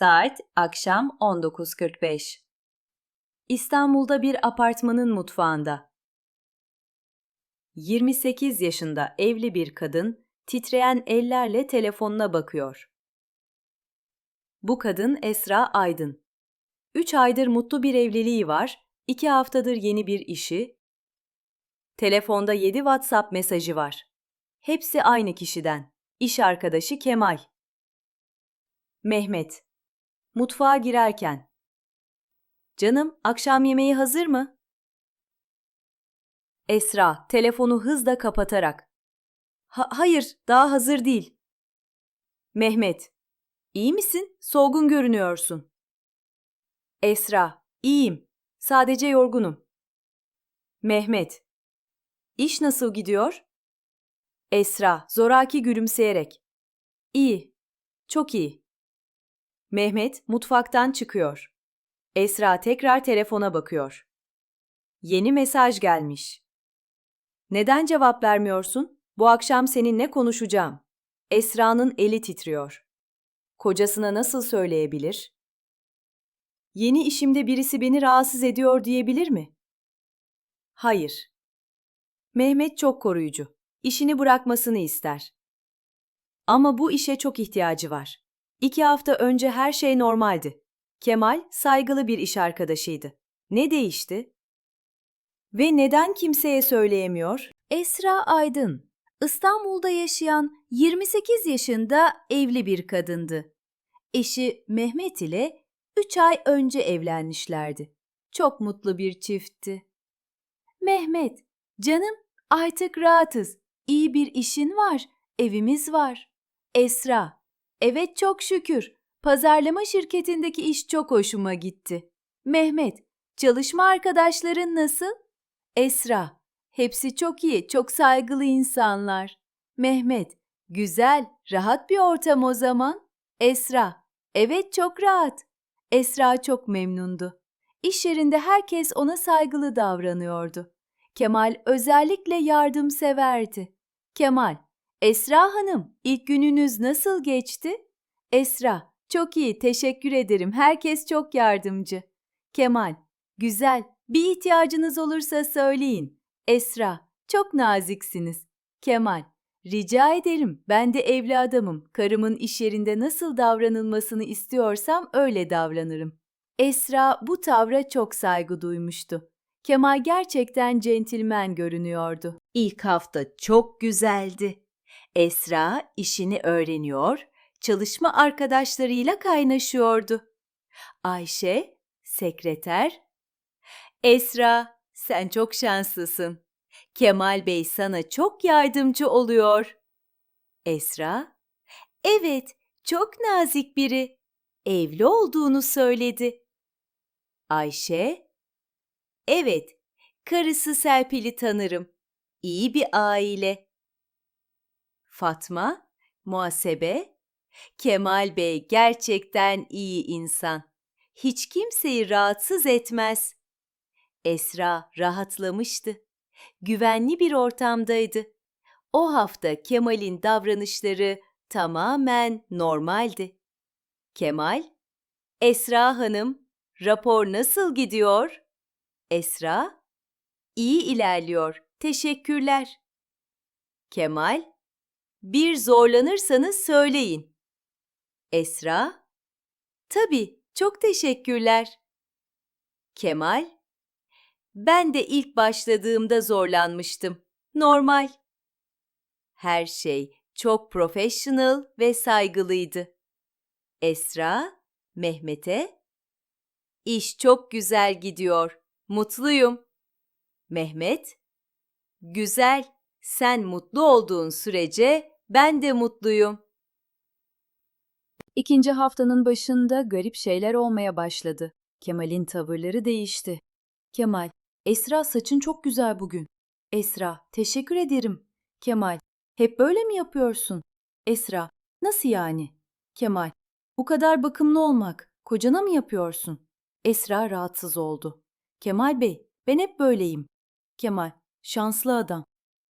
Saat akşam 19.45. İstanbul'da bir apartmanın mutfağında. 28 yaşında evli bir kadın titreyen ellerle telefonuna bakıyor. Bu kadın Esra Aydın. 3 aydır mutlu bir evliliği var, 2 haftadır yeni bir işi. Telefonda 7 WhatsApp mesajı var. Hepsi aynı kişiden. İş arkadaşı Kemal. Mehmet. Mutfağa girerken. Canım, akşam yemeği hazır mı? Esra, telefonu hızla kapatarak. "Ha- hayır, daha hazır değil. Mehmet. İyi misin? Solgun görünüyorsun. Esra, iyiyim. Sadece yorgunum. Mehmet. İş nasıl gidiyor? Esra, zoraki gülümseyerek. İyi, çok iyi. Mehmet mutfaktan çıkıyor. Esra tekrar telefona bakıyor. Yeni mesaj gelmiş. Neden cevap vermiyorsun? Bu akşam seninle konuşacağım. Esra'nın eli titriyor. Kocasına nasıl söyleyebilir? Yeni işimde birisi beni rahatsız ediyor diyebilir mi? Hayır. Mehmet çok koruyucu. İşini bırakmasını ister. Ama bu işe çok ihtiyacı var. İki hafta önce her şey normaldi. Kemal saygılı bir iş arkadaşıydı. Ne değişti? Ve neden kimseye söyleyemiyor? Esra Aydın, İstanbul'da yaşayan 28 yaşında evli bir kadındı. Eşi Mehmet ile 3 ay önce evlenmişlerdi. Çok mutlu bir çiftti. Mehmet, canım artık rahatız. İyi bir işin var, evimiz var. Esra, evet çok şükür. Pazarlama şirketindeki iş çok hoşuma gitti. Mehmet, çalışma arkadaşların nasıl? Esra, hepsi çok iyi, çok saygılı insanlar. Mehmet, güzel, rahat bir ortam o zaman. Esra, evet çok rahat. Esra çok memnundu. İş yerinde herkes ona saygılı davranıyordu. Kemal özellikle yardımseverdi. Kemal, Esra Hanım, ilk gününüz nasıl geçti? Esra, çok iyi, teşekkür ederim. Herkes çok yardımcı. Kemal, güzel. Bir ihtiyacınız olursa söyleyin. Esra, çok naziksiniz. Kemal, rica ederim. Ben de evli adamım. Karımın iş yerinde nasıl davranılmasını istiyorsam öyle davranırım. Esra bu tavra çok saygı duymuştu. Kemal gerçekten centilmen görünüyordu. İlk hafta çok güzeldi. Esra işini öğreniyor, çalışma arkadaşlarıyla kaynaşıyordu. Ayşe, sekreter, Esra, sen çok şanslısın. Kemal Bey sana çok yardımcı oluyor. Esra, evet, çok nazik biri. Evli olduğunu söyledi. Ayşe, evet, karısı Serpil'i tanırım. İyi bir aile. Fatma, muhasebe, Kemal Bey gerçekten iyi insan. Hiç kimseyi rahatsız etmez. Esra rahatlamıştı. Güvenli bir ortamdaydı. O hafta Kemal'in davranışları tamamen normaldi. Kemal, Esra Hanım, rapor nasıl gidiyor? Esra, iyi ilerliyor. Teşekkürler. Kemal, bir zorlanırsanız söyleyin. Esra, tabii, çok teşekkürler. Kemal, ben de ilk başladığımda zorlanmıştım. Normal. Her şey çok professional ve saygılıydı. Esra, Mehmet'e, İş çok güzel gidiyor. Mutluyum. Mehmet, güzel. Sen mutlu olduğun sürece ben de mutluyum. İkinci haftanın başında garip şeyler olmaya başladı. Kemal'in tavırları değişti. Kemal, Esra saçın çok güzel bugün. Esra, teşekkür ederim. Kemal, hep böyle mi yapıyorsun? Esra, nasıl yani? Kemal, bu kadar bakımlı olmak, kocana mı yapıyorsun? Esra rahatsız oldu. Kemal Bey, ben hep böyleyim. Kemal, şanslı adam.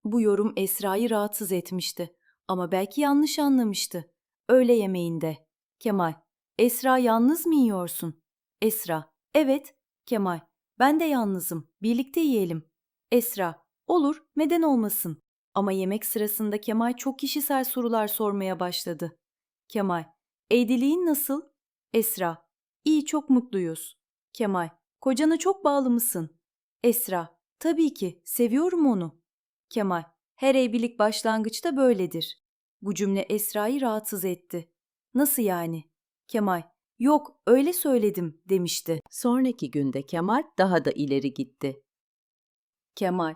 Bu yorum Esra'yı rahatsız etmişti ama belki yanlış anlamıştı. Öğle yemeğinde. Kemal, Esra yalnız mı yiyorsun? Esra, evet. Kemal, ben de yalnızım. Birlikte yiyelim. Esra, olur, neden olmasın? Ama yemek sırasında Kemal çok kişisel sorular sormaya başladı. Kemal, evliliğin nasıl? Esra, iyi çok mutluyuz. Kemal, kocana çok bağlı mısın? Esra, tabii ki, seviyorum onu. Kemal, her evlilik başlangıçta böyledir. Bu cümle Esra'yı rahatsız etti. Nasıl yani? Kemal, yok öyle söyledim demişti. Sonraki günde Kemal daha da ileri gitti. Kemal,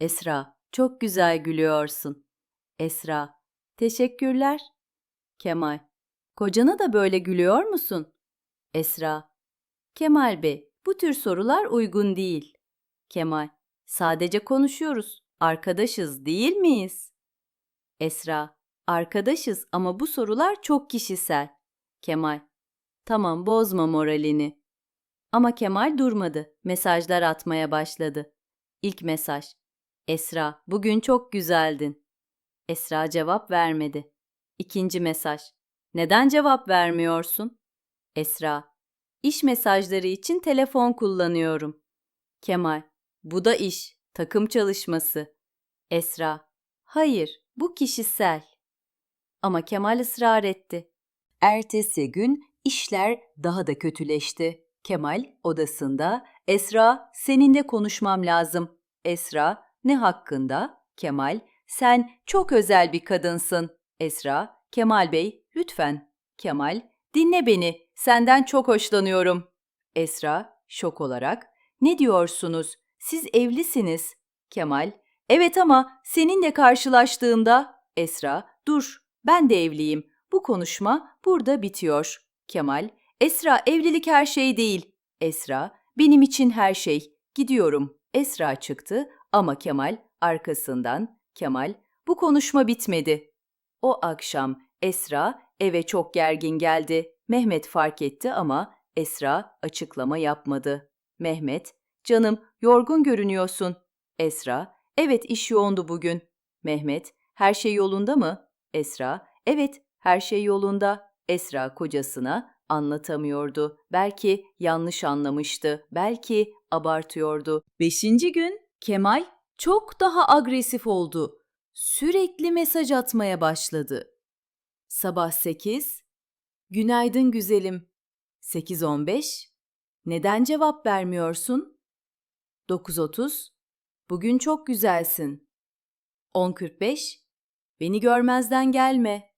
Esra, çok güzel gülüyorsun. Esra, teşekkürler. Kemal, kocana da böyle gülüyor musun? Esra, Kemal Bey, bu tür sorular uygun değil. Kemal, sadece konuşuyoruz. Arkadaşız değil miyiz? Esra, arkadaşız ama bu sorular çok kişisel. Kemal, tamam bozma moralini. Ama Kemal durmadı. Mesajlar atmaya başladı. İlk mesaj. Esra, bugün çok güzeldin. Esra cevap vermedi. İkinci mesaj. Neden cevap vermiyorsun? Esra, iş mesajları için telefon kullanıyorum. Kemal, bu da iş, takım çalışması. Esra, hayır, bu kişisel. Ama Kemal ısrar etti. Ertesi gün işler daha da kötüleşti. Kemal odasında, Esra seninle konuşmam lazım. Esra, ne hakkında? Kemal, sen çok özel bir kadınsın. Esra, Kemal Bey, lütfen. Kemal, dinle beni, senden çok hoşlanıyorum. Esra, şok olarak, ne diyorsunuz? Siz evlisiniz. Kemal, evet ama seninle karşılaştığımda, Esra, dur, ben de evliyim. Bu konuşma burada bitiyor. Kemal, Esra evlilik her şey değil. Esra, benim için her şey. Gidiyorum. Esra çıktı ama Kemal arkasından. Kemal, bu konuşma bitmedi. O akşam Esra eve çok gergin geldi. Mehmet fark etti ama Esra açıklama yapmadı. Mehmet, canım yorgun görünüyorsun. Esra, evet iş yoğundu bugün. Mehmet, her şey yolunda mı? Esra, evet her şey yolunda. Esra kocasına anlatamıyordu. Belki yanlış anlamıştı. Belki abartıyordu. Beşinci gün Kemal çok daha agresif oldu. Sürekli mesaj atmaya başladı. Sabah 8. Günaydın güzelim. 8.15. Neden cevap vermiyorsun? 9.30. Bugün çok güzelsin. 10.45. Beni görmezden gelme.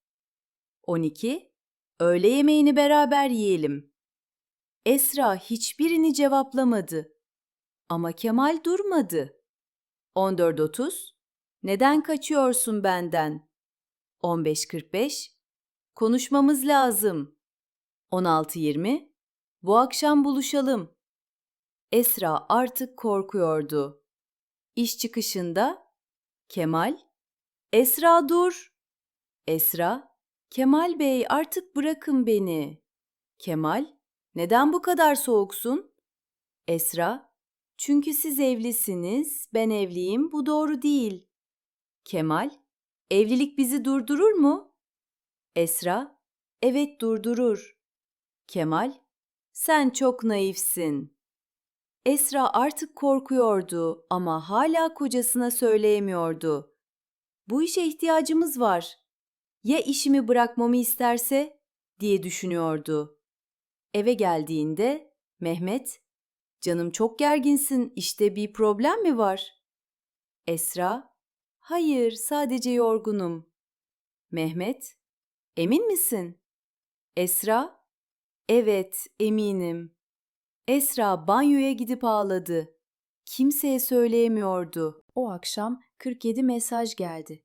12. Öğle yemeğini beraber yiyelim. Esra hiçbirini cevaplamadı. Ama Kemal durmadı. 14.30. Neden kaçıyorsun benden? 15.45. Konuşmamız lazım. 16.20. Bu akşam buluşalım. Esra artık korkuyordu. İş çıkışında Kemal, Esra dur. Esra, Kemal Bey artık bırakın beni. Kemal, neden bu kadar soğuksun? Esra, çünkü siz evlisiniz, ben evliyim, bu doğru değil. Kemal, evlilik bizi durdurur mu? Esra, evet durdurur. Kemal, sen çok naifsin. Esra artık korkuyordu ama hala kocasına söyleyemiyordu. Bu işe ihtiyacımız var. Ya işimi bırakmamı isterse diye düşünüyordu. Eve geldiğinde Mehmet, "Canım çok gerginsin. İşte bir problem mi var?" Esra, "Hayır, sadece yorgunum." Mehmet, "Emin misin?" Esra, "Evet, eminim." Esra banyoya gidip ağladı. Kimseye söyleyemiyordu. O akşam 47 mesaj geldi.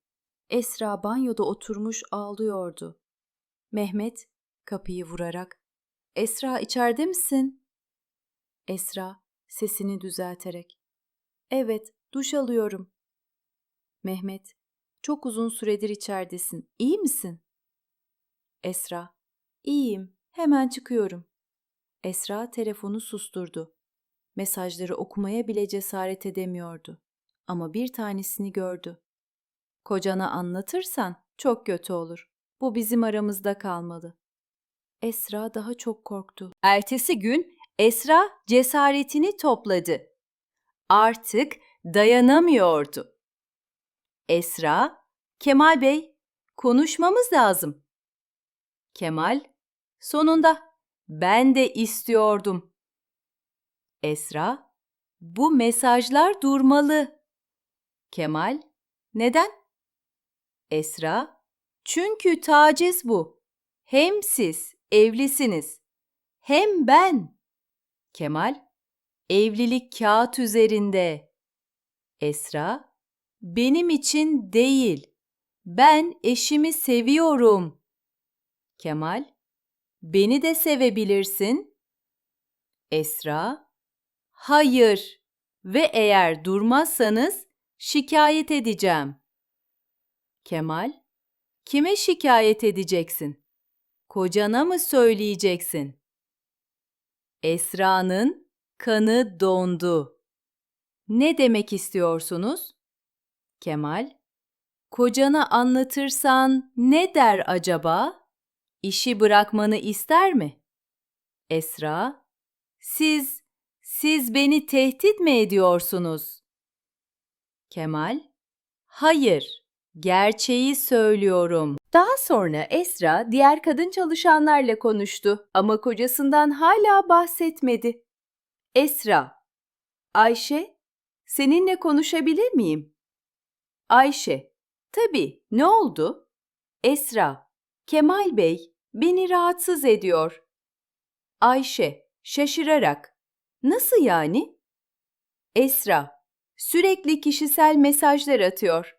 Esra banyoda oturmuş ağlıyordu. Mehmet kapıyı vurarak "Esra içeride misin?" Esra sesini düzelterek "Evet, duş alıyorum." Mehmet "Çok uzun süredir içeridesin. İyi misin?" Esra "İyiyim. Hemen çıkıyorum." Esra telefonu susturdu. Mesajları okumaya bile cesaret edemiyordu. Ama bir tanesini gördü. Kocana anlatırsan çok kötü olur. Bu bizim aramızda kalmalı. Esra daha çok korktu. Ertesi gün Esra cesaretini topladı. Artık dayanamıyordu. Esra, Kemal Bey, konuşmamız lazım. Kemal, sonunda ben de istiyordum. Esra, bu mesajlar durmalı. Kemal, neden? Esra, çünkü taciz bu. Hem siz evlisiniz, hem ben. Kemal, evlilik kağıt üzerinde. Esra, benim için değil. Ben eşimi seviyorum. Kemal, beni de sevebilirsin. Esra, hayır ve eğer durmazsanız şikayet edeceğim. Kemal, kime şikayet edeceksin? Kocana mı söyleyeceksin? Esra'nın kanı dondu. Ne demek istiyorsunuz? Kemal, kocana anlatırsan ne der acaba? İşi bırakmanı ister mi? Esra, siz, siz beni tehdit mi ediyorsunuz? Kemal, hayır, gerçeği söylüyorum. Daha sonra Esra diğer kadın çalışanlarla konuştu ama kocasından hala bahsetmedi. Esra, Ayşe, seninle konuşabilir miyim? Ayşe, tabii, ne oldu? Esra, Kemal Bey beni rahatsız ediyor. Ayşe, şaşırarak, nasıl yani? Esra, sürekli kişisel mesajlar atıyor.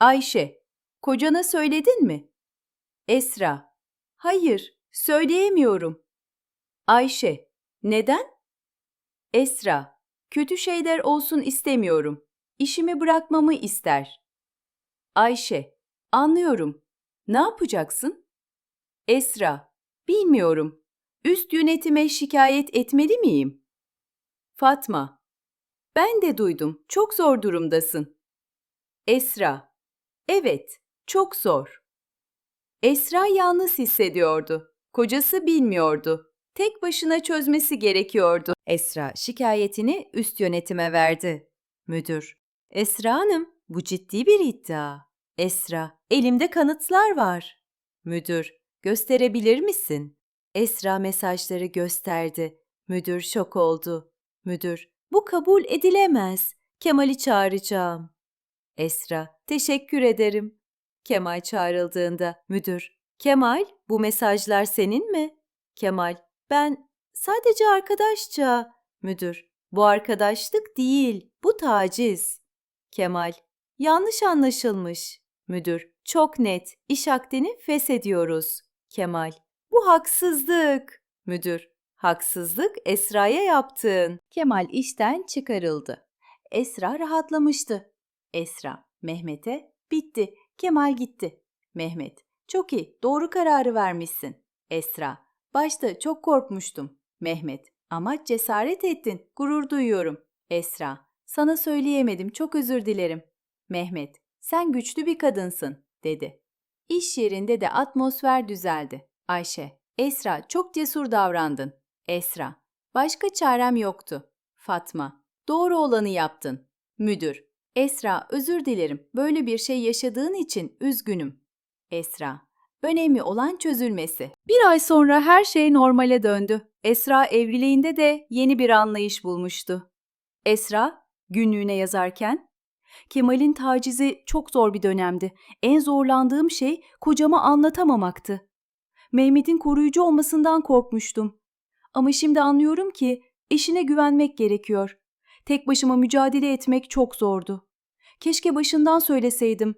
Ayşe, kocana söyledin mi? Esra, hayır, söyleyemiyorum. Ayşe, neden? Esra, kötü şeyler olsun istemiyorum. İşimi bırakmamı ister. Ayşe, anlıyorum. Ne yapacaksın? Esra, bilmiyorum. Üst yönetime şikayet etmeli miyim? Fatma, ben de duydum. Çok zor durumdasın. Esra, evet, çok zor. Esra yalnız hissediyordu. Kocası bilmiyordu. Tek başına çözmesi gerekiyordu. Esra şikayetini üst yönetime verdi. Müdür, Esra Hanım, bu ciddi bir iddia. Esra, elimde kanıtlar var. Müdür, gösterebilir misin? Esra mesajları gösterdi. Müdür şok oldu. Müdür, bu kabul edilemez. Kemal'i çağıracağım. Esra, teşekkür ederim. Kemal çağrıldığında müdür, Kemal, bu mesajlar senin mi? Kemal, ben sadece arkadaşça. Müdür, bu arkadaşlık değil, bu taciz. Kemal, yanlış anlaşılmış. Müdür, çok net, iş akdini feshediyoruz. Kemal, bu haksızlık. Müdür, haksızlık Esra'ya yaptın. Kemal işten çıkarıldı. Esra rahatlamıştı. Esra, Mehmet'e, bitti, Kemal gitti. Mehmet, çok iyi, doğru kararı vermişsin. Esra, başta çok korkmuştum. Mehmet, ama cesaret ettin, gurur duyuyorum. Esra, sana söyleyemedim, çok özür dilerim. Mehmet, sen güçlü bir kadınsın, dedi. İş yerinde de atmosfer düzeldi. Ayşe, Esra çok cesur davrandın. Esra, başka çarem yoktu. Fatma, doğru olanı yaptın. Müdür, Esra özür dilerim. Böyle bir şey yaşadığın için üzgünüm. Esra, önemli olan çözülmesi. Bir ay sonra her şey normale döndü. Esra evliliğinde de yeni bir anlayış bulmuştu. Esra günlüğüne yazarken Kemal'in tacizi çok zor bir dönemdi. En zorlandığım şey kocama anlatamamaktı. Mehmet'in koruyucu olmasından korkmuştum. Ama şimdi anlıyorum ki eşine güvenmek gerekiyor. Tek başıma mücadele etmek çok zordu. Keşke başından söyleseydim.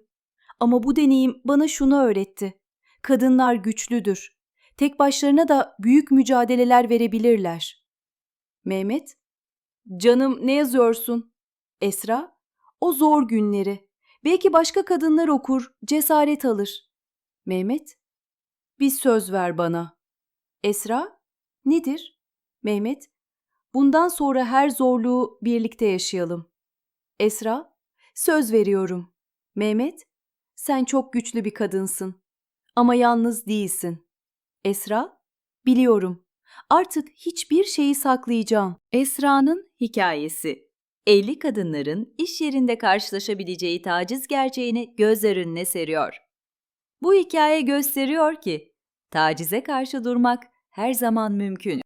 Ama bu deneyim bana şunu öğretti. Kadınlar güçlüdür. Tek başlarına da büyük mücadeleler verebilirler. Mehmet, canım ne yazıyorsun? Esra, o zor günleri. Belki başka kadınlar okur, cesaret alır. Mehmet, bir söz ver bana. Esra, nedir? Mehmet, bundan sonra her zorluğu birlikte yaşayalım. Esra, söz veriyorum. Mehmet, sen çok güçlü bir kadınsın. Ama yalnız değilsin. Esra, Biliyorum. Artık hiçbir şeyi saklayacağım. Esra'nın hikayesi. Evli kadınların iş yerinde karşılaşabileceği taciz gerçeğini gözler önüne seriyor. Bu hikaye gösteriyor ki tacize karşı durmak her zaman mümkün.